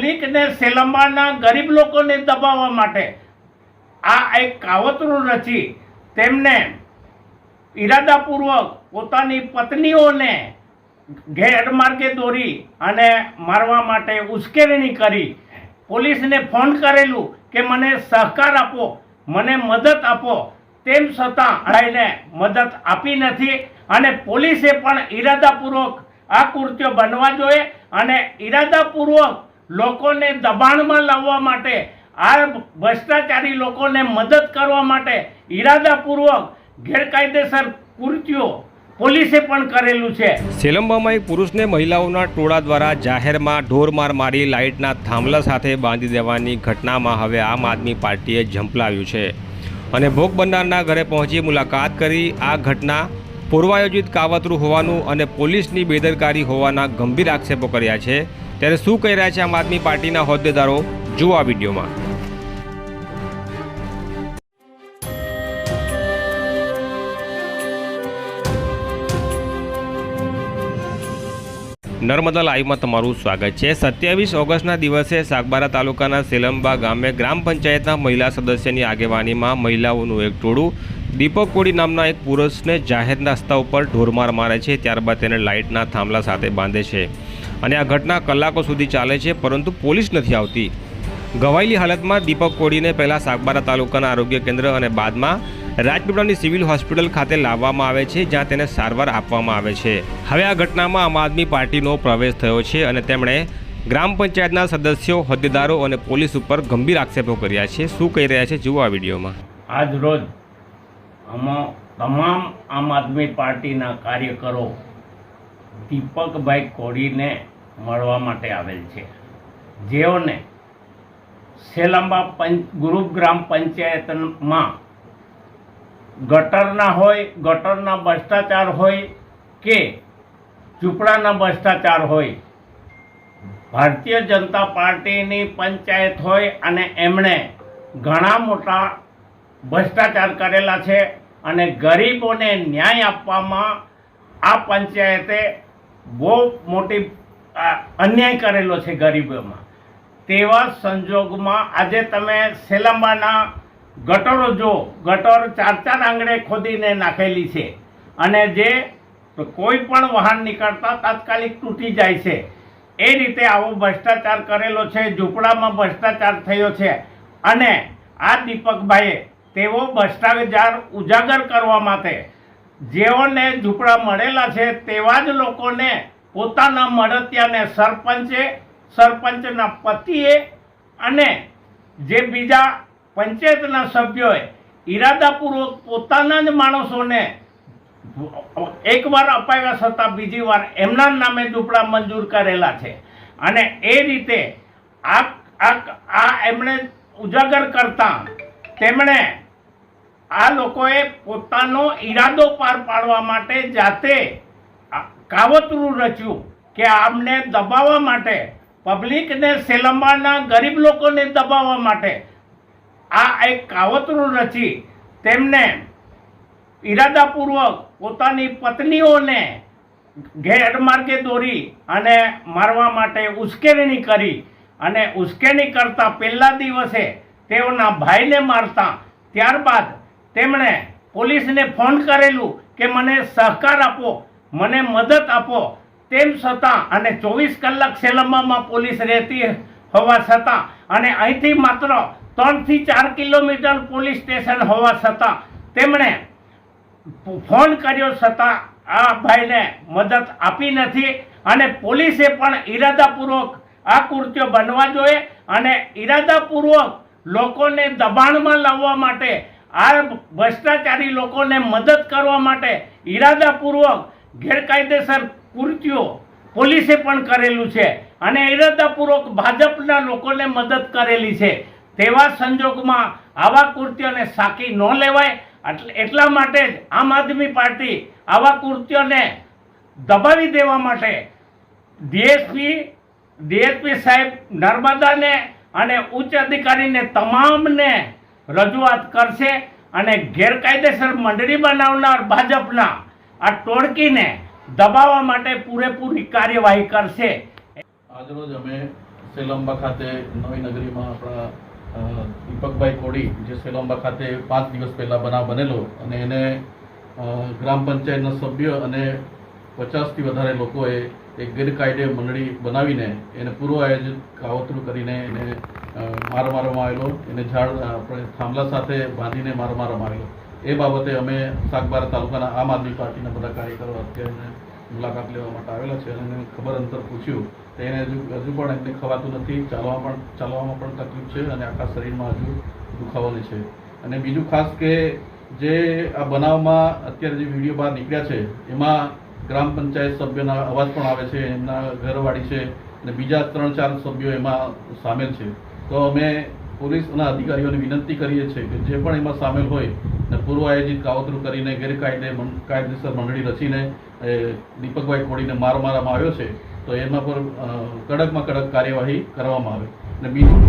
પબ્લિકને સેલંબાના ગરીબ લોકોને દબાવવા માટે આ એક કાવતરું રચી તેમને ઈરાદાપૂર્વક પોતાની પત્નીઓને ગેરમાર્ગે દોરી અને મારવા માટે ઉશ્કેરણી કરી. પોલીસને ફોન કરેલું કે મને સહકાર આપો, મને મદદ આપો. તેમ છતાં અડાઈને મદદ આપી નથી અને પોલીસે પણ ઈરાદાપૂર્વક આ કૃત્યો બનવા જોઈએ અને ઈરાદાપૂર્વક લોકોને દબાણમાં લાવવા માટે, આ ભ્રષ્ટાચારી લોકોને મદદ કરવા માટે ઈરાદાપૂર્વક ગેરકાયદેસર કૃત્યો પોલીસે પણ કરેલું છે. સેલંબામાં એક પુરુષને મહિલાઓના ટોળા દ્વારા જાહેરમાં ઢોરમાર મારી લાઇટના થાંભલા સાથે બાંધી દેવાની ઘટનામાં હવે આમ આદમી પાર્ટીએ ઝંપલાવ્યું છે. અને ભોગ બનનારના ઘરે પહોંચી મુલાકાત કરી આ ઘટના પૂર્વાયોજિત કાવતરું હોવાનું અને પોલીસની બેદરકારી હોવાના ગંભીર આક્ષેપો કર્યા છે. ત્યારે શું કહી રહ્યા છે આમ આદમી પાર્ટીના હોદ્દેદારો? જુઓ આ વિડીયોમાં. નર્મદા લાઈવમાં તમારું સ્વાગત છે. સત્યાવીસ ઓગસ્ટના દિવસે સાગબારા તાલુકાના સેલંબા ગામે ગ્રામ પંચાયતના મહિલા સદસ્યની આગેવાનીમાં મહિલાઓનું એક ટોળું દીપક કોડી નામના એક પુરુષને જાહેરના રસ્તા ઉપર ઢોરમાર મારે છે. ત્યારબાદ તેને લાઇટના થાંભલા સાથે બાંધે છે. અને આ ઘટના કલાકો સુધી ચાલે છે, પરંતુ પોલીસ નથી આવતી. ઘવાયેલી હાલતમાં દીપક કોડીને પહેલાં સાગબારા તાલુકાના આરોગ્ય કેન્દ્ર અને બાદમાં રાજપીપળાની સિવિલ હોસ્પિટલ ખાતે લાવવામાં આવે છે, જ્યાં તેને સારવાર આપવામાં આવે છે. હવે આ ઘટનામાં આમ આદમી પાર્ટીનો પ્રવેશ થયો છે અને તેમણે ગ્રામ પંચાયતના સદસ્યો, હોદ્દેદારો અને પોલીસ ઉપર ગંભીર આક્ષેપો કર્યા છે. શું કહી રહ્યા છે જુઓ આ વિડીયોમાં. આજ રોજ આમાં તમામ આમ આદમી પાર્ટીના કાર્યકરો દીપકભાઈ કોડીને મળવા માટે આવેલ છે. જેઓને સેલંબા પંચ ગુરુગ્રામ પંચાયતમાં ગટરના હોય, ગટરના ભ્રષ્ટાચાર હોય કે ઝૂંપડાના ભ્રષ્ટાચાર હોય, ભારતીય જનતા પાર્ટીની પંચાયત હોય અને એમણે ઘણા મોટા ભ્રષ્ટાચાર કરેલા છે અને ગરીબોને ન્યાય આપવામાં આ પંચાયતે બહુ મોટી અન્યાય કરેલો છે ગરીબોમાં. તેવા સંજોગમાં આજે તમે સેલંબાના ગટરો જો ગટર ચાર ચાર આંગણે ખોદીને નાખેલી છે. અને જે કોઈ પણ વાહન નીકળતા તાત્કાલિક તૂટી જાય છે. એ રીતે આવો ભ્રષ્ટાચાર કરેલો છે, ઝૂંપડામાં ભ્રષ્ટાચાર થયો છે. અને આ દીપકભાઈએ તેવો ભ્રષ્ટાચાર ઉજાગર કરવા માટે જેઓને ઝૂંપડા મળેલા છે તેવા જ લોકોને પોતાના મળતિયાને સરપંચે, સરપંચના પતિએ અને જે બીજા પંચાયતના સભ્યોએ ઈરાદાપૂર્વક પોતાના જ માણસોને એકવાર અપાવ્યા છતાં બીજી વાર એમના નામે ઝૂંપડા મંજૂર કરેલા છે. અને એ રીતે આ આ એમણે ઉજાગર કરતા તેમણે આ લોકોએ પોતાનો ઈરાદો પાર પાડવા માટે જાતે કાવતરું રચ્યું કે આમને દબાવવા માટે, પબ્લિકને સેલંબાના ગરીબ લોકોને દબાવવા માટે આ એક કાવતરું રચી તેમને ઈરાદાપૂર્વક પોતાની પત્નીઓને ગેરમાર્ગે દોરી અને મારવા માટે ઉશ્કેરણી કરી અને ઉશ્કેરણી કરતા પહેલા દિવસે તેઓના ભાઈને મારતા, ત્યારબાદ તેમણે પોલીસને ફોન કરેલું કે મને સહકાર આપો, મને મદદ આપો. તેમ છતાં અને ચોવીસ કલાક સેલમામાં પોલીસ રહેતી હોવા છતાં અને અહીંથી માત્ર ત્રણથી ચાર કિલોમીટર પોલીસ સ્ટેશન હોવા છતાં તેમણે ફોન કર્યો છતાં આ ભાઈને મદદ આપી નથી અને પોલીસે પણ ઈરાદાપૂર્વક આ કૃત્યો બનવા જોઈએ અને ઈરાદાપૂર્વક લોકોને દબાણમાં લાવવા માટે આ ભ્રષ્ટાચારી લોકોને મદદ કરવા માટે ઈરાદાપૂર્વક ગેરકાયદેસર કૃત્યો પોલીસે પણ કરેલું છે અને ઈરાદાપૂર્વક ભાજપના લોકોને મદદ કરેલી છે. તેવા સંજોગમાં આવા કૃત્યોને સાકી ન લેવાય. એટલે માટે જ આમ આદમી પાર્ટી આવા કૃત્યોને દબાવી દેવા માટે ડીએસપી ડીએસપી સાહેબ નર્મદાને અને ઉચ્ચ અધિકારીને તમામને રજૂઆત કરશે અને ગેરકાયદેસર મંડળી બનાવનાર ભાજપના આ ટોળકીને દબાવવા માટે પૂરેપૂરી કાર્યવાહી કરશે. આજરોજ અમે સેલંબા ખાતે નવી નગરીમાં આપણા દીપકભાઈ કોડી જે સેલંબા ખાતે પાંચ દિવસ પહેલાં બનાવ બનેલો અને એને ગ્રામ પંચાયતના સભ્ય અને પચાસથી વધારે લોકોએ એક ગેરકાયદે મંડળી બનાવીને એને પૂર્વ આયોજિત કાવતરું કરીને એને માર મારવામાં આવેલો એને ઝાડ થાંભલા સાથે બાંધીને માર મારવામાં આવેલો એ બાબતે અમે સાગબારા તાલુકાના આમ આદમી પાર્ટીના બધા કાર્યકરો અત્યારે મુલાકાત લેવા માટે આવેલા છે અને એને ખબર અંતર પૂછ્યું. તો એને હજુ હજુ પણ એમને ખવાતું નથી ચાલવામાં પણ ચાલવામાં પણ તકલીફ છે અને આખા શરીરમાં હજુ દુખાવાની છે. અને બીજું ખાસ કે જે આ બનાવમાં અત્યારે જે વીડિયો બહાર નીકળ્યા છે, એમાં ગ્રામ પંચાયત સભ્યના અવાજ પણ આવે છે, એમના ઘરવાળી છે અને બીજા ત્રણ ચાર સભ્યો એમાં સામેલ છે. તો અમે પોલીસના અધિકારીઓને વિનંતી કરીએ છીએ કે જે પણ એમાં સામેલ હોય ને પૂર્વ આયોજિત કાવતરું કરીને ગેરકાયદે કાયદેસર મંડળી રચીને એ દીપકભાઈ કોડીને માર મારવામાં આવ્યો છે, તો એના પર કડકમાં કડક કાર્યવાહી કરવામાં આવે. અને બીજું